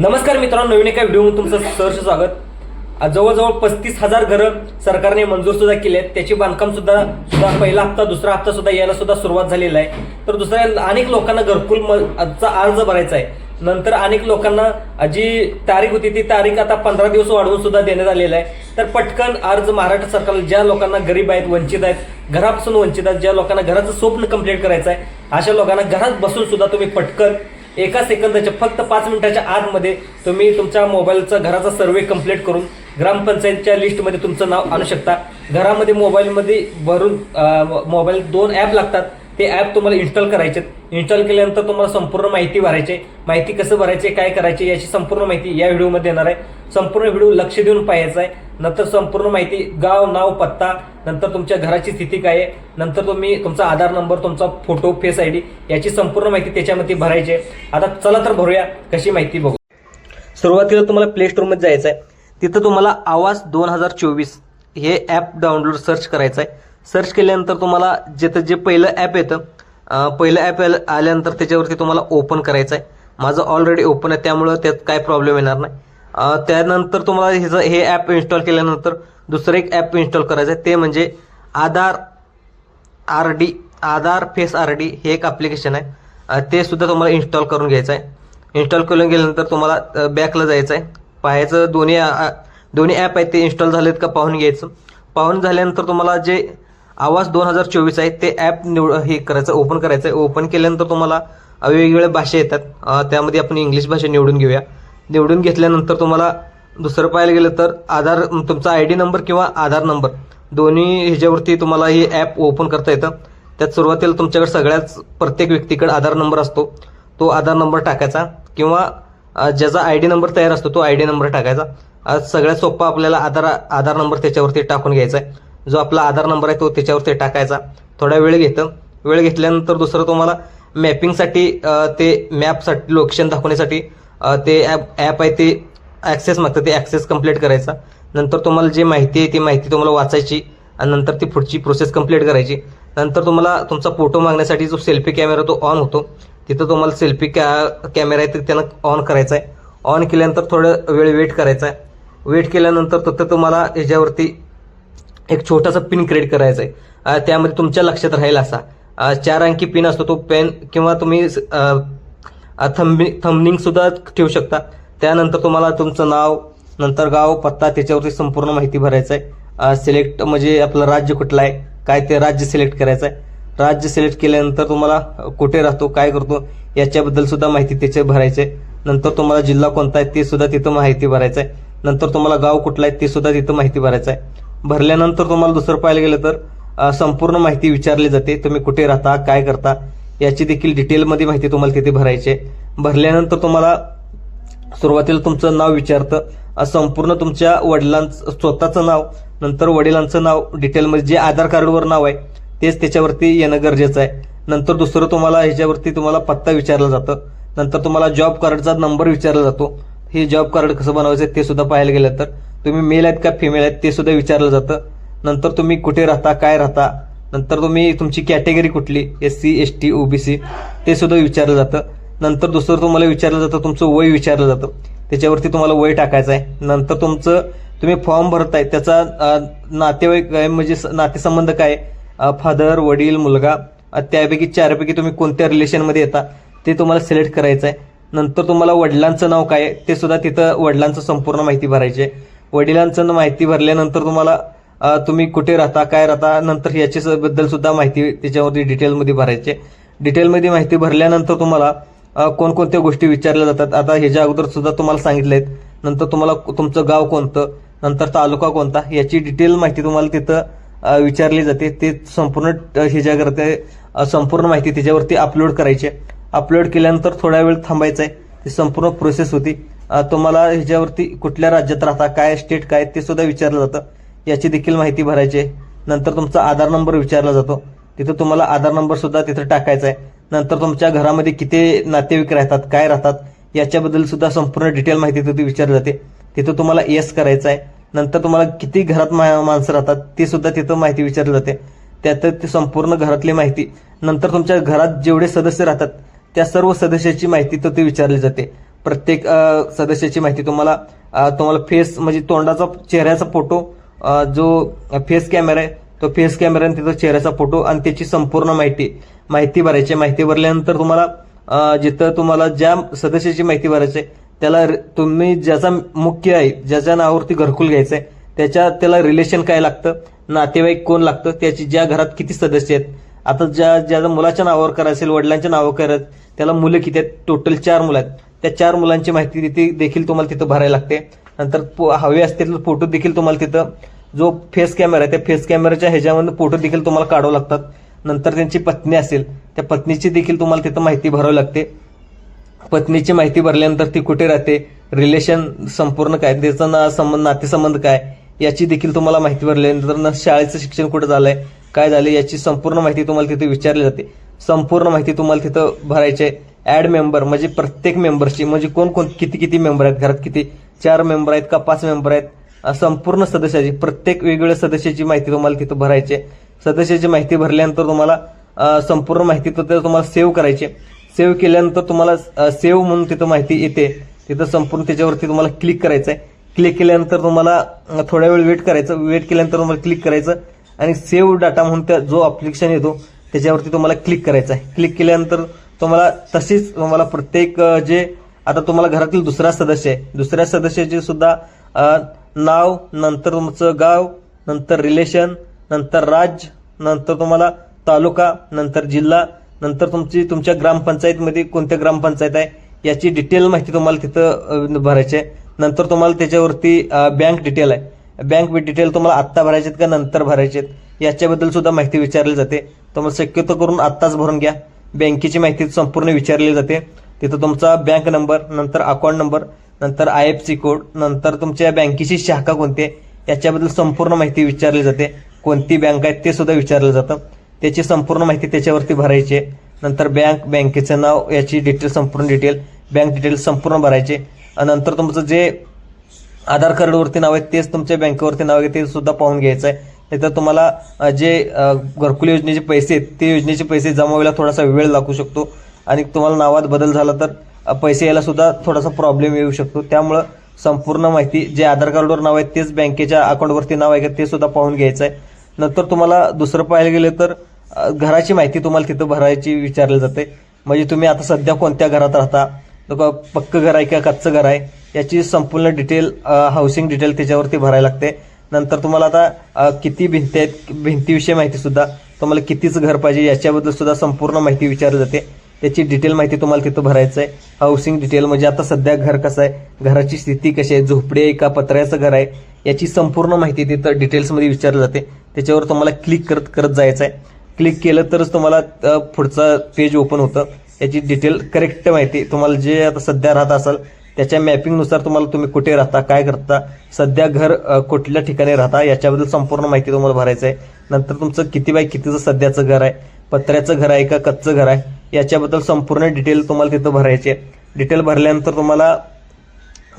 नमस्कार मित्रांनो नवीन एका व्हिडिओमध्ये तुमचं सहर्ष स्वागत. जवळजवळ पस्तीस हजार घरं सरकारने मंजूर सुद्धा केली आहेत. त्याची बांधकाम सुद्धा सुद्धा पहिला हप्ता दुसरा हप्ता सुद्धा यायला सुद्धा सुरुवात झालेला आहे. तर दुसऱ्या अनेक लोकांना घरकुल म- चा अर्ज भरायचा आहे. नंतर अनेक लोकांना जी तारीख होती ती तारीख आता पंधरा दिवस वाढवून सुद्धा देण्यात आलेला आहे. तर पटकन अर्ज महाराष्ट्र सरकारला ज्या लोकांना गरीब आहेत वंचित आहेत घरापासून वंचित आहेत ज्या लोकांना घराचं स्वप्न कंप्लीट करायचं आहे अशा लोकांना घरात बसून सुद्धा तुम्ही पटकन एका सेकंदाच्या फक्त पाच मिनिटाच्या आतमध्ये तुम्ही तुमच्या मोबाईलचा घराचा सर्वे कंप्लीट करून ग्रामपंचायतच्या लिस्टमध्ये तुमचं नाव आणू शकता. घरामध्ये मोबाईलमध्ये भरून मोबाईल दोन ॲप लागतात. ते ॲप तुम्हाला इन्स्टॉल करायचे. इन्स्टॉल केल्यानंतर तुम्हाला संपूर्ण माहिती भरायची. माहिती कसं भरायचे काय करायचे याची संपूर्ण माहिती या व्हिडिओमध्ये येणार आहे. संपूर्ण व्हिडिओ लक्ष देऊन पाहायचा आहे. नंतर संपूर्ण माहिती गाव नाव पत्ता नंतर तुमच्या घराची स्थिती काय आहे नंतर तुम्ही तुमचा आधार नंबर तुमचा फोटो फेस आय डी याची संपूर्ण माहिती त्याच्यामध्ये भरायची आहे. आता चला तर भरूया कशी माहिती बघू. सुरुवातीला तुम्हाला प्ले स्टोरमध्ये जायचं आहे. तिथं तुम्हाला आवाज दोन हजार चोवीस हे ॲप डाउनलोड सर्च करायचं आहे. सर्च केल्यानंतर तुम्हाला जिथं जे पहिलं ॲप येतं पहिलं ॲप आल्यानंतर त्याच्यावरती तुम्हाला ओपन करायचं आहे. माझं ऑलरेडी ओपन आहे त्यामुळं त्यात काय प्रॉब्लेम येणार नाही. त्यानंतर तुम्हाला ह्याचं हे ॲप इन्स्टॉल केल्यानंतर दुसरं एक ॲप इन्स्टॉल करायचं आहे ते म्हणजे Aadhaar R D Aadhaar face R D हे एक ॲप्लिकेशन आहे. ते सुद्धा तुम्हाला इन्स्टॉल करून घ्यायचं आहे इन्स्टॉल करून गेल्यानंतर तुम्हाला बॅकला जायचं आहे पाहायचं दोन्ही दोन्ही ॲप आहेत ते इन्स्टॉल झालेत का पाहून घ्यायचं. पाहून झाल्यानंतर तुम्हाला जे आवाज दोन हजार चोवीस आहे ते ॲप निवड हे करायचं ओपन करायचं आहे ओपन केल्यानंतर तुम्हाला वेगवेगळ्या भाषा येतात. त्यामध्ये आपण इंग्लिश भाषा निवडून घेऊया. निवडून घेतल्यानंतर तुम्हाला दुसरं पाहायला गेलं तर आधार तुमचा आय डी नंबर किंवा आधार नंबर दोन्ही ह्याच्यावरती तुम्हाला हे ॲप ओपन करता येतं. त्यात सुरुवातीला तुमच्याकडे सगळ्याच प्रत्येक व्यक्तीकडे आधार नंबर असतो. तो आधार नंबर टाकायचा किंवा ज्याचा आय डी नंबर तयार असतो तो आय डी नंबर टाकायचा. सगळ्यात सोपा आपल्याला आधार आधार नंबर त्याच्यावरती टाकून घ्यायचा आहे. जो आपला आधार नंबर आहे तो त्याच्यावरती टाकायचा. थोडा वेळ घेतं. वेळ घेतल्यानंतर दुसरं तुम्हाला मॅपिंगसाठी ते मॅपसाठी लोकेशन दाखवण्यासाठी ते ॲप ॲप आहे ते ॲक्सेस मागतं ते ॲक्सेस कंप्लीट करायचा. नंतर तुम्हाला जे माहिती आहे ती माहिती तुम्हाला वाचायची आणि नंतर ती पुढची प्रोसेस कंप्लीट करायची. नंतर तुम्हाला तुमचा फोटो मागण्यासाठी जो सेल्फी कॅमेरा तो ऑन होतो तिथं तुम्हाला सेल्फी कॅ कॅमेरा आहे ते त्यानं ऑन करायचा आहे. ऑन केल्यानंतर थोडं वेळ वेट करायचा आहे. वेट केल्यानंतर तिथं तुम्हाला याच्यावरती एक छोटासा पिन क्रिएट करायचा आहे. त्यामध्ये तुमच्या लक्षात राहील असा. चार अंकी पिन असतो तो पेन किंवा तुम्ही थंबि थंबनिंगसुद्धा ठेवू शकता. त्यानंतर तुम्हाला तुमचं नाव नंतर गाव पत्ता त्याच्यावरती संपूर्ण माहिती भरायचं आहे सिलेक्ट म्हणजे आपलं राज्य कुठलं आहे काय ते राज्य सिलेक्ट करायचं आहे राज्य सिलेक्ट केल्यानंतर तुम्हाला कुठे राहतो काय करतो याच्याबद्दल सुद्धा माहिती त्याचे भरायचे नंतर तुम्हाला जिल्हा कोणता आहे ते सुद्धा तिथं माहिती भरायचं आहे नंतर तुम्हाला गाव कुठलं आहे ते सुद्धा तिथं माहिती भरायचं आहे भरल्यानंतर तुम्हाला दुसरं पाहायला गेलं तर संपूर्ण माहिती विचारली जाते तुम्ही कुठे राहता काय करता. याची देखील डिटेलमध्ये माहिती तुम्हाला तिथे भरायची आहे. भरल्यानंतर तुम्हाला सुरुवातीला तुमचं नाव विचारतं. संपूर्ण तुमच्या वडिलांचं स्वतःचं नाव नंतर वडिलांचं नाव डिटेलमध्ये जे आधार कार्डवर नाव आहे तेच त्याच्यावरती येणं गरजेचं आहे. नंतर दुसरं तुम्हाला ह्याच्यावरती तुम्हाला पत्ता विचारला जातं. नंतर तुम्हाला जॉब कार्डचा नंबर विचारला जातो. हे जॉब कार्ड कसं बनवायचं ते सुद्धा पाहायला गेलं तर. तुम्ही मेल आहेत का फिमेल आहेत ते सुद्धा विचारलं जातं. नंतर तुम्ही कुठे राहता काय राहता नंतर तुम्ही तुमची कॅटेगरी कुठली? S C S T OBC ते सुद्धा विचारलं जातं. नंतर दुसरं तुम्हाला विचारलं जातं तुमचं वय विचारलं जातं. त्याच्यावरती तुम्हाला वय टाकायचं आहे नंतर तुमचं तुम्ही फॉर्म भरताय त्याचा नातेवाईक म्हणजे स- नातेसंबंध काय? फादर वडील मुलगा त्यापैकी चारपैकी तुम्ही कोणत्या रिलेशनमध्ये येता ते तुम्हाला सिलेक्ट करायचं आहे नंतर तुम्हाला वडिलांचं नाव काय? आहे ते सुद्धा तिथं वडिलांचं संपूर्ण माहिती भरायची आहे. वडिलांचं माहिती भरल्यानंतर तुम्हाला तुम्ही कुठे राहता काय राहता नंतर याच्याबद्दल सुद्धा माहिती त्याच्यावरती डिटेलमध्ये भरायचे. डिटेलमध्ये माहिती भरल्यानंतर तुम्हाला कोणकोणत्या गोष्टी विचारल्या जातात आता ह्याच्या अगोदर सुद्धा तुम्हाला सांगितलं आहेत. नंतर तुम्हाला तुमचं गाव कोणतं नंतर तालुका कोणता याची डिटेल माहिती तुम्हाला तिथं विचारली जाते. ते संपूर्ण अ, ह्याच्याकरता संपूर्ण माहिती त्याच्यावरती अपलोड करायची. आहे अपलोड केल्यानंतर थोडा वेळ थांबायचं आहे. ती संपूर्ण प्रोसेस होती. तुम्हाला ह्याच्यावरती कुठल्या राज्यात राहता काय स्टेट काय ते सुद्धा विचारलं जातं. याची देखील माहिती भरायची आहे. नंतर तुमचा आधार नंबर विचारला जातो. तिथं तुम्हाला आधार नंबर सुद्धा तिथं टाकायचा आहे. नंतर तुमच्या घरामध्ये किती नातेवाईक राहतात काय राहतात याच्याबद्दल सुद्धा संपूर्ण डिटेल माहिती तिथे विचारली जाते. तिथं तुम्हाला येस करायचं आहे. नंतर तुम्हाला किती घरात मा- माणसं राहतात ती सुद्धा तिथं माहिती विचारली जाते. त्यात ती संपूर्ण घरातली माहिती. नंतर तुमच्या घरात जेवढे सदस्य राहतात त्या सर्व सदस्याची माहिती तिथे विचारली जाते. प्रत्येक सदस्याची माहिती तुम्हाला तुम्हाला फेस म्हणजे तोंडाचा चेहऱ्याचा फोटो जो फेस कॅमेरा आहे तो फेस कॅमेराने तिथं चेहऱ्याचा फोटो आणि त्याची संपूर्ण माहिती माहिती भरायची माहिती भरल्यानंतर तुम्हाला जिथं तुम्हाला ज्या सदस्याची माहिती भरायची आहे, त्याला तुम्ही ज्याचा मुख्य आहे ज्याच्या नावावरती घरकुल घ्यायचं आहे त्याच्या त्याला रिलेशन काय लागतं नातेवाईक कोण लागतं त्याची ज्या घरात किती सदस्य आहेत आता ज्या ज्या मुलाच्या नावावर करायचं असेल वडिलांच्या नावावर करायचं त्याला मुलं किती आहेत टोटल चार मुलं आहेत. त्या चार मुलांची माहिती तिथे देखील तुम्हाला तिथं भरायला लागते. नंतर पो- हवे असतील फोटो देखील तुम्हाला तिथं जो फेस कॅमेरा आहे त्या फेस कॅमेराच्या ह्याच्यामधून फोटो देखील तुम्हाला काढावं लागतात. नंतर त्यांची पत्नी असेल त्या पत्नीची देखील तुम्हाला तिथं माहिती भरावी लागते. पत्नीची माहिती भरल्यानंतर ती कुठे राहते रिलेशन संपूर्ण काय त्याचं ना संबंध नातेसंबंध काय याची देखील तुम्हाला माहिती भरल्यानंतर ना शाळेचं शिक्षण कुठं झालंय काय झालं याची संपूर्ण माहिती तुम्हाला तिथे विचारली जाते. संपूर्ण माहिती तुम्हाला तिथं भरायची आहे. ॲड मेंबर म्हणजे प्रत्येक मेंबरची म्हणजे कोण कोण किती किती मेंबर आहेत घरात किती चार मेंबर आहेत का पाच मेंबर आहेत संपूर्ण सदस्याची प्रत्येक वेगवेगळ्या सदस्याची माहिती तुम्हाला तिथं भरायची सदस्याची माहिती भरल्यानंतर तुम्हाला संपूर्ण माहिती तिथं तुम्हाला सेव्ह करायची सेव्ह केल्यानंतर तुम्हाला सेव्ह म्हणून तिथं माहिती येते. तिथं संपूर्ण त्याच्यावरती तुम्हाला क्लिक करायचं आहे क्लिक केल्यानंतर तुम्हाला थोड्या वेळ वेट करायचं. वेट केल्यानंतर तुम्हाला क्लिक करायचं. आणि सेव्ह डाटा म्हणून त्या जो अप्लिकेशन येतो त्याच्यावरती तुम्हाला क्लिक करायचं आहे. क्लिक केल्यानंतर तुम्हाला तशीच तुम्हाला प्रत्येक जे आता तुम्हाला घरातील दुसरा सदस्य आहे. दुसऱ्या सदस्याचे सुद्धा नाव नंतर तुमचं गाव नंतर रिलेशन नंतर राज्य नंतर तुम्हाला तालुका नंतर जिल्हा नंतर तुमची तुमच्या ग्रामपंचायतमध्ये कोणत्या ग्रामपंचायत आहे याची डिटेल माहिती तुम्हाला तिथं भरायची आहे. नंतर तुम्हाला त्याच्यावरती बँक डिटेल आहे. बँक डिटेल तुम्हाला आत्ता भरायचे आहेत का नंतर भरायचे आहेत? याच्याबद्दल सुद्धा माहिती विचारली जाते. तुम्हाला शक्यतो करून आत्ताच भरून घ्या. बँकेची माहिती संपूर्ण विचारली जाते. तिथं तुमचा बँक नंबर नंतर अकाउंट नंबर नंतर आय एफ सी कोड नंतर तुमच्या बँकेची शाखा कोणती आहे याच्याबद्दल संपूर्ण माहिती विचारली जाते. कोणती बँक आहे ते सुद्धा विचारलं जातं. त्याची संपूर्ण माहिती त्याच्यावरती भरायची आहे. नंतर बँक बँकेचं नाव याची डिटेल संपूर्ण डिटेल बँक डिटेल संपूर्ण भरायचे. आणि नंतर तुमचं जे आधार कार्डवरती नाव आहे तेच तुमच्या बँकेवरती नाव आहे ते सुद्धा पाहून घ्यायचं आहे. नाहीतर तुम्हाला जे घरकुल योजनेचे पैसे आहेत ते योजनेचे पैसे जमा व्हायला थोडासा वेळ लागू शकतो. आणि तुम्हाला नावात बदल झाला तर पैसे यायला सुद्धा थोडासा प्रॉब्लेम येऊ शकतो. त्यामुळं संपूर्ण माहिती जे आधार कार्डवर नाव आहे तेच बँकेच्या अकाउंटवरती नाव आहे का ते सुद्धा पाहून घ्यायचं आहे नंतर तुम्हाला दुसरं पाहायला गेलं तर घराची माहिती तुम्हाला तिथं भरायची विचारली जाते. म्हणजे तुम्ही आता सध्या कोणत्या घरात राहता? तो पक्क घर आहे का कच्चं घर आहे? याची संपूर्ण डिटेल हाऊसिंग डिटेल त्याच्यावरती भरायला लागते. नंतर तुम्हाला आता किती भिंती आहेत भिंतीविषयी माहिती सुद्धा तुम्हाला कितीच घर पाहिजे याच्याबद्दल सुद्धा संपूर्ण माहिती विचारली जाते. त्याची डिटेल माहिती तुम्हाला तिथं भरायचं आहे हाऊसिंग डिटेल म्हणजे आता सध्या घर कसं आहे? घराची स्थिती कशी आहे? झोपडी आहे का? पत्र्याचं घर आहे? याची संपूर्ण माहिती तिथं डिटेल्समध्ये विचारली जाते. त्याच्यावर तुम्हाला क्लिक करत करत जायचं आहे क्लिक केलं तरच तुम्हाला पुढचं पेज ओपन होतं. याची डिटेल करेक्ट माहिती तुम्हाला जे आता सध्या राहत असाल त्याच्या मॅपिंगनुसार तुम्हाला तुम्ही कुठे राहता काय करता सध्या घर कुठल्या ठिकाणी राहता याच्याबद्दल संपूर्ण माहिती तुम्हाला भरायचं आहे नंतर तुमचं किती बाय कितीचं सध्याचं घर आहे? पत्र्याचं घर आहे का? कच्चं घर आहे? याच्याबद्दल संपूर्ण डिटेल तुम्हाला तिथं भरायचे डिटेल भरल्यानंतर तुम्हाला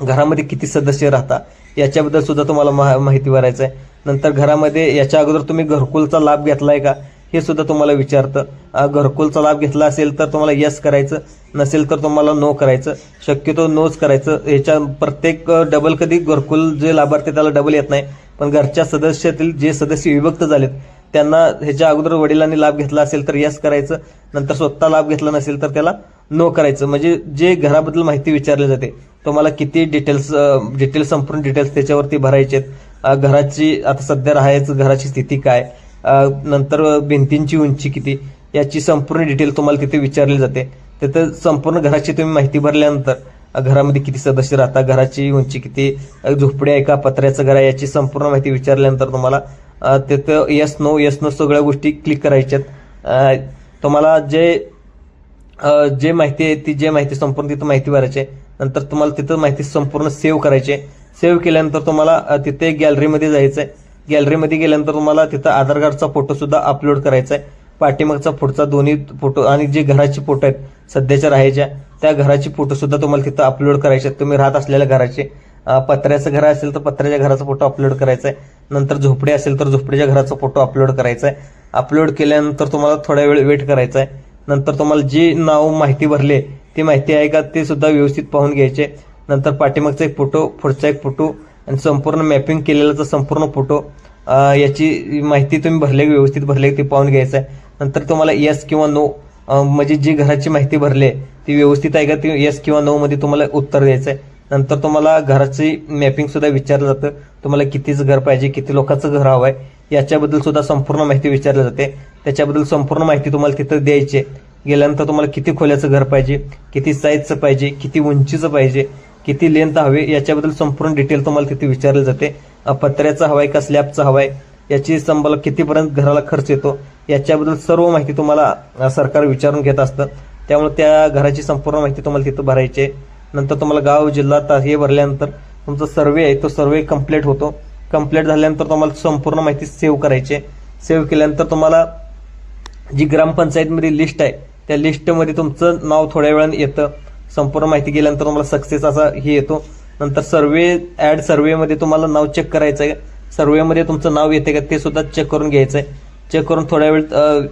घरामध्ये किती सदस्य राहता याच्याबद्दल सुद्धा तुम्हाला मा- माहिती भरायचं आहे नंतर घरामध्ये याच्या अगोदर तुम्ही घरकुलचा लाभ घेतलाय का हे सुद्धा तुम्हाला विचारतं. घरकुलचा लाभ घेतला असेल तर तुम्हाला यस करायचं नसेल तर तुम्हाला नो करायचं. शक्यतो नोच करायचं. याच्या प्रत्येक डबल कधी घरकुल जे लाभार्थी त्याला डबल येत नाही. पण घरच्या सदस्यातील जे सदस्य विभक्त झालेत त्यांना ह्याच्या अगोदर वडिलांनी लाभ घेतला असेल तर यस करायचं नंतर स्वतः लाभ घेतला नसेल तर त्याला नो करायचं. म्हणजे जे घराबद्दल माहिती विचारली जाते तुम्हाला किती डिटेल्स डिटेल्स संपूर्ण डिटेल्स त्याच्यावरती भरायचे आहेत. घराची आता सध्या राहायचं घराची स्थिती काय नंतर भिंतींची उंची किती याची संपूर्ण डिटेल तुम्हाला तिथे विचारली जाते. तिथं संपूर्ण घराची तुम्ही माहिती भरल्यानंतर घरामध्ये किती सदस्य राहतात घराची उंची किती झोपडी आहे का पत्र्याचं घर आहे याची संपूर्ण माहिती विचारल्यानंतर तुम्हाला तिथं यस नो येस नो सगळ्या गोष्टी क्लिक करायच्यात. तुम्हाला जे जे माहिती आहे ती जे माहिती संपूर्ण तिथं माहिती भरायची नंतर तुम्हाला तिथं माहिती संपूर्ण सेव्ह करायची आहे. सेव्ह केल्यानंतर तुम्हाला तिथे गॅलरीमध्ये जायचं आहे. गॅलरीमध्ये गेल्यानंतर तुम्हाला तिथं आधार कार्डचा फोटोसुद्धा अपलोड करायचा आहे. पाठीमागचा पुढचा दोन्ही फोटो आणि जे घराचे फोटो आहेत सध्याच्या राहायच्या त्या घराचे फोटोसुद्धा तुम्हाला तिथं अपलोड करायचे आहेत. तुम्ही राहत असलेल्या घराचे. पत्र्याचं घर असेल तर पत्र्याच्या घराचा फोटो अपलोड करायचा आहे नंतर झोपडी असेल तर झोपडीच्या घराचा फोटो अपलोड करायचा आहे अपलोड केल्यानंतर तुम्हाला थोड्या वेळ वेट करायचा आहे नंतर तुम्हाला जी नाव माहिती भरले ती माहिती आहे का ते सुद्धा व्यवस्थित पाहून घ्यायचे. नंतर पाठीमागचा एक फोटो पुढचा एक फोटो आणि संपूर्ण मॅपिंग केलेलाचा संपूर्ण फोटो याची माहिती तुम्ही भरले व्यवस्थित भरले ते पाहून घ्यायचं आहे नंतर तुम्हाला येस किंवा नो म्हणजे जी घराची माहिती भरली ती व्यवस्थित आहे का ती येस किंवा नो मध्ये तुम्हाला उत्तर द्यायचं आहे नंतर तुम्हाला घराची मॅपिंग सुद्धा विचारलं जातं. तुम्हाला कितीच घर पाहिजे किती लोकांचं घर हवं आहे याच्याबद्दल सुद्धा संपूर्ण माहिती विचारली जाते. त्याच्याबद्दल संपूर्ण माहिती तुम्हाला तिथं द्यायची आहे. गेल्यानंतर तुम्हाला किती खोल्याचं घर पाहिजे किती साईजचं पाहिजे किती उंचीचं पाहिजे किती लेंथ हवे याच्याबद्दल संपूर्ण डिटेल तुम्हाला तिथे विचारले जाते. अ, पत्र्याचं हवाय का स्लॅबचं हवाय याची संबल कितीपर्यंत घराला खर्च येतो याच्याबद्दल सर्व माहिती तुम्हाला सरकार विचारून घेत असतं. त्यामुळे त्या घराची संपूर्ण माहिती तुम्हाला तिथं भरायची आहे. नंतर तुम्हाला गाव जिल्हा ता हे भरल्यानंतर तुमचा सर्वे आहे तो सर्वे कंप्लीट होतो. कंप्लीट झाल्यानंतर तुम्हाला संपूर्ण माहिती सेव्ह करायची आहे. सेव्ह केल्यानंतर तुम्हाला जी ग्रामपंचायतमध्ये लिस्ट आहे त्या लिस्टमध्ये तुमचं नाव थोड्या वेळानं येतं. संपूर्ण माहिती गेल्यानंतर तुम्हाला सक्सेस असा हे येतो. नंतर सर्वे ॲड सर्वेमध्ये तुम्हाला नाव चेक करायचं आहे सर्वेमध्ये तुमचं नाव येते का ते सुद्धा चेक करून घ्यायचं आहे चेक करून थोड्या वेळ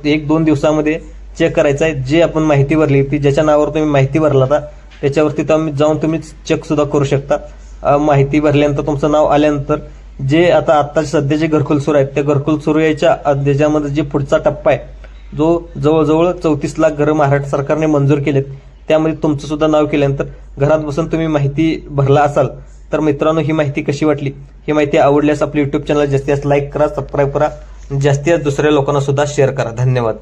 एक दोन दिवसामध्ये चेक करायचं आहे जे आपण माहिती भरली ती ज्याच्या नावावर तुम्ही माहिती भरला होता त्याच्यावरती तुम्ही जाऊन तुम्ही चेक सुद्धा करू शकता. माहिती भरल्यानंतर तुमचं नाव आल्यानंतर जे आता आता सध्या जे घरकुल सुरू आहेत त्या घरकुल सुरू यायच्या ज्याच्यामध्ये त्याच्यामध्ये जे पुढचा टप्पा आहे जो जवळजवळ चौतीस लाख घरं महाराष्ट्र सरकारने मंजूर केलेत त्यामध्ये तुमचं सुद्धा नाव केल्यानंतर घरात बसून तुम्ही माहिती भरला असाल तर मित्रांनो ही माहिती कशी वाटली? ही माहिती आवडल्यास आपली युट्यूब चॅनल जास्तीत जास्त लाईक करा सबस्क्राईब करा जास्तीत जास्त दुसऱ्या लोकांना सुद्धा शेअर करा. धन्यवाद.